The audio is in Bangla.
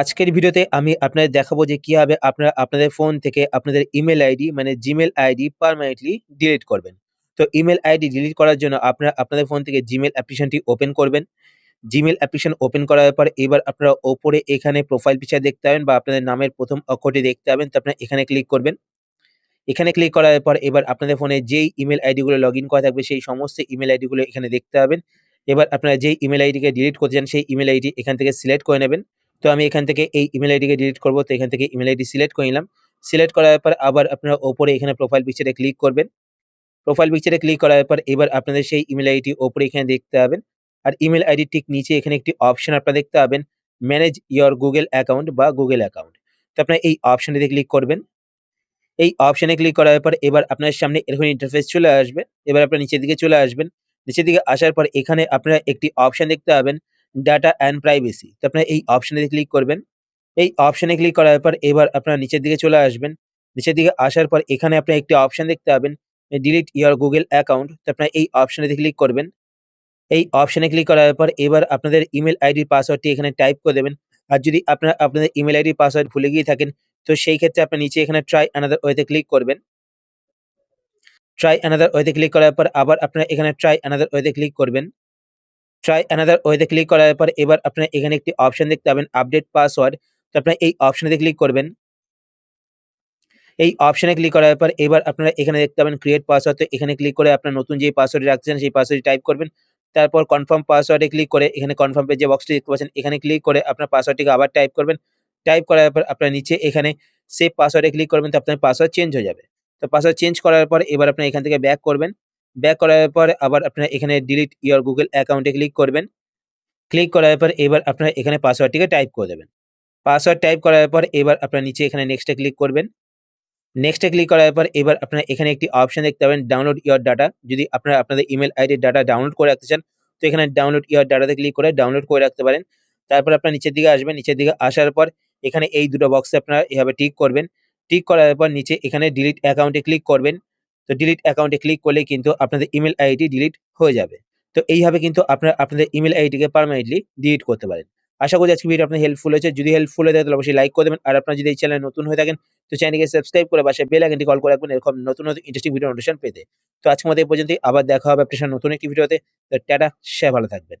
আজকের ভিডিওতে আমি আপনাদের দেখাবো যে কীভাবে আপনারা আপনাদের ফোন থেকে আপনাদের ইমেল আইডি মানে জিমেল আইডি পার্মানেন্টলি ডিলিট করবেন। তো ইমেল আইডি ডিলিট করার জন্য আপনারা আপনাদের ফোন থেকে জিমেল অ্যাপ্লিকেশনটি ওপেন করবেন। জিমেল অ্যাপ্লিকেশন ওপেন করার পর এবার আপনারা ওপরে এখানে প্রোফাইল পিকচার দেখতে পাবেন বা আপনাদের নামের প্রথম অক্ষরটি দেখতে পাবেন, তো আপনারা এখানে ক্লিক করবেন। এখানে ক্লিক করার পর এবার আপনাদের ফোনে যেই ইমেল আইডিগুলো লগ ইন করা থাকবে, সেই সমস্ত ইমেল আইডিগুলো এখানে দেখতে পাবেন। এবার আপনারা যেই ইমেল আইডিকে ডিলিট করতে চান, সেই ইমেল আইডি এখান থেকে সিলেক্ট করে নেবেন। তো আমি এখান থেকে এই ইমেল আইডিকে ডিলিট করব। তো এখান থেকে ইমেল আইডি সিলেক্ট করে নিলাম। সিলেক্ট করার পর আবার আপনারা ওপরে এখানে প্রোফাইল পিকচারে ক্লিক করবেন। প্রোফাইল পিকচারে ক্লিক করার পর এবার আপনাদের সেই ইমেল আইডি ওপরে এখানে দেখতে পাবেন। আর ইমেল আইডি ঠিক নিচে এখানে একটি অপশন আপনারা দেখতে পাবেন। ম্যানেজ ইয়োর গুগল অ্যাকাউন্ট বা গুগল অ্যাকাউন্ট তো আপনারা এই অপশনটিতে ক্লিক করবেন। এই অপশনে ক্লিক করার পর এবার আপনার সামনে এরকম ইন্টারফেস চলে আসবে। এবার আপনার নিচের দিকে চলে আসবেন। নিচের দিকে আসার পর এখানে আপনারা একটি অপশন দেখতে পাবেন। ডাটা অ্যান্ড প্রাইভেসি তো আপনারা এই অপশনে ক্লিক করবেন। এই অপশনে ক্লিক করার পর এবার আপনারা নিচের দিকে চলে আসবেন। নিচের দিকে আসার পর এখানে আপনারা একটি অপশন দেখতে পাবেন ডিলিট ইয়োর গুগল অ্যাকাউন্ট তো আপনারা এই অপশনে ক্লিক করবেন। এই অপশনে ক্লিক করার পর এবার আপনাদের ইমেল আইডির পাসওয়ার্ডটি এখানে টাইপ করে দেবেন। আর যদি আপনারা, আপনাদের ইমেল আইডির পাসওয়ার্ড ভুলে গিয়ে থাকেন, তো সেই ক্ষেত্রে আপনার নিচে এখানে ট্রাই অ্যানাদার ওয়েতে ক্লিক করবেন। ট্রাই অ্যানাদার ওয়েতে ক্লিক করার পর আবার আপনারা এখানে ট্রাই অ্যানাদার ওয়েতে ক্লিক করবেন। ট্রাই অ্যানাদার ওয়েতে ক্লিক করার পর এবার আপনার এখানে একটি অপশন দেখতে পাবেন আপডেট পাসওয়ার্ড তো আপনার এই অপশনেতে ক্লিক করবেন। এই অপশনে ক্লিক করার পর এবার আপনারা এখানে দেখতে পাবেন ক্রিয়েট পাসওয়ার্ড তো এখানে ক্লিক করে আপনার নতুন যে পাসওয়ার্ড রাখছেন, সেই পাসওয়ার্ড টাইপ করবেন। তারপর কনফার্ম পাসওয়ার্ডে ক্লিক করে এখানে কনফার্ম যে বক্সটি দেখতে পাচ্ছেন, এখানে ক্লিক করে আপনার পাসওয়ার্ডটিকে আবার টাইপ করবেন। টাইপ করার পর আপনার নিচে এখানে সেভ পাসওয়ার্ডে ক্লিক করবেন, তো আপনার পাসওয়ার্ড চেঞ্জ হয়ে যাবে। তো পাসওয়ার্ড চেঞ্জ করার পর এবার আপনার এখান থেকে ব্যাক করবেন। ব্যাক করার পর আবার আপনার এখানে ডিলিট ইয়ার গুগল অ্যাকাউন্টে ক্লিক করবেন। ক্লিক করার পর এবার আপনারা এখানে পাসওয়ার্ডটিকে টাইপ করে দেবেন। পাসওয়ার্ড টাইপ করার পর এবার আপনার নিচে এখানে নেক্সটে ক্লিক করবেন। নেক্সটে ক্লিক করার পর এবার আপনারা এখানে একটি অপশন দেখতে পাবেন ডাউনলোড ইয়ার ডাটা যদি আপনারা আপনাদের ইমেল আইডির ডাটা ডাউনলোড করে রাখতে চান, তো এখানে ডাউনলোড ইয়ার ডাটাতে ক্লিক করে ডাউনলোড করে রাখতে পারেন। তারপর আপনার নিচের দিকে আসবেন, নিচের দিকে আসার পর এখানে এই দুটো বক্সে আপনারা এভাবে টিক করবেন। টিক করার পর নিচে এখানে ডিলিট অ্যাকাউন্টে ক্লিক করবেন। তো ডিলিট অ্যাকাউন্টে ক্লিক করলে কিন্তু আপনাদের ইমেল আইডি ডিলিট হয়ে যাবে। তো এইভাবে কিন্তু আপনারা, আপনাদের ইমেল আইডিকে পারমানেন্টলি ডিলিট করতে পারেন। আশা করি আজকে ভিডিও আপনার হেল্পফুল হয়েছে। যদি হেল্পফুল হয়ে থাকে, তাহলে অবশ্যই লাইক করে দেবেন। আর আপনার যদি এই চ্যানেল নতুন হয়ে থাকেন, তো চ্যানেলকে সাবস্ক্রাইব করে পাশে বেল আইকনটি কল করে রাখবেন। এরকম নতুন নতুন ইন্টারেস্টিং ভিডিও নোটিফিকেশন পেতে। তো আজকে আমাদের এই পর্যন্তই। আবার দেখা হবে আপনার নতুন একটি ভিডিওতে তো। টাটা সে ভালো থাকবেন।